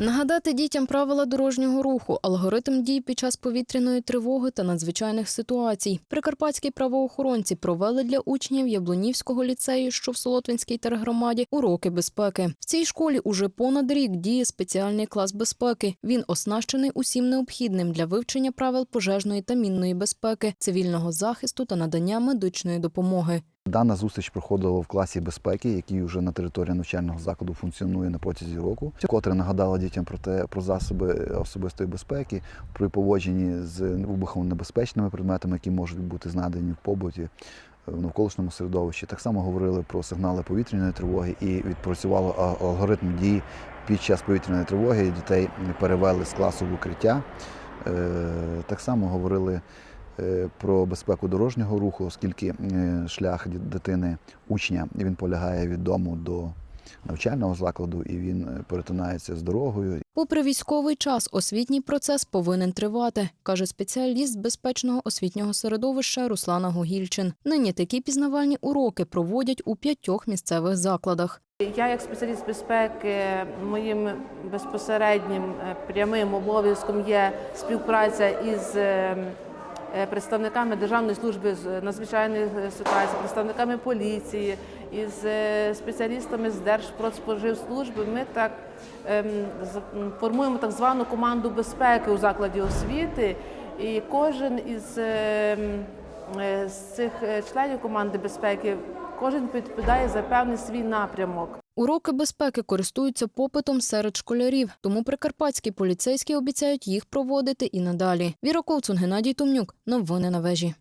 Нагадати дітям правила дорожнього руху, алгоритм дій під час повітряної тривоги та надзвичайних ситуацій. Прикарпатські правоохоронці провели для учнів Яблунівського ліцею, що в Солотвинській тергромаді, уроки безпеки. В цій школі уже понад рік діє спеціальний клас безпеки. Він оснащений усім необхідним для вивчення правил пожежної та мінної безпеки, цивільного захисту та надання медичної допомоги. Дана зустріч проходила в класі безпеки, який вже на території навчального закладу функціонує на протязі року. Котре нагадала дітям про те про засоби особистої безпеки, про поводженні з вибухово-небезпечними предметами, які можуть бути знайдені в побуті. е, В навколишньому середовищі так само говорили про сигнали повітряної тривоги і відпрацювали а- алгоритм дій під час повітряної тривоги. Дітей перевели з класу в укриття. Е, Так само говорили про безпеку дорожнього руху, оскільки е, шлях дитини учня він полягає від дому до навчального закладу і він е, перетинається з дорогою. Попри військовий час, освітній процес повинен тривати, каже спеціаліст з безпечного освітнього середовища Руслана Гогільчин. Нині такі пізнавальні уроки проводять у п'ятьох місцевих закладах. Я, як спеціаліст безпеки, моїм безпосереднім е, прямим обов'язком є співпраця із е, е, представниками Державної служби з надзвичайних е, ситуацій, представниками поліції, із е, спеціалістами з Держпродспоживслужби. Ми так ем, формуємо так звану команду безпеки у закладі освіти, і кожен із е, м, е, з цих е, членів команди безпеки кожен відповідає за певний свій напрямок. Уроки безпеки користуються попитом серед школярів, тому прикарпатські поліцейські обіцяють їх проводити і надалі. Віра Ковцун, Геннадій Томнюк. Новини на вежі.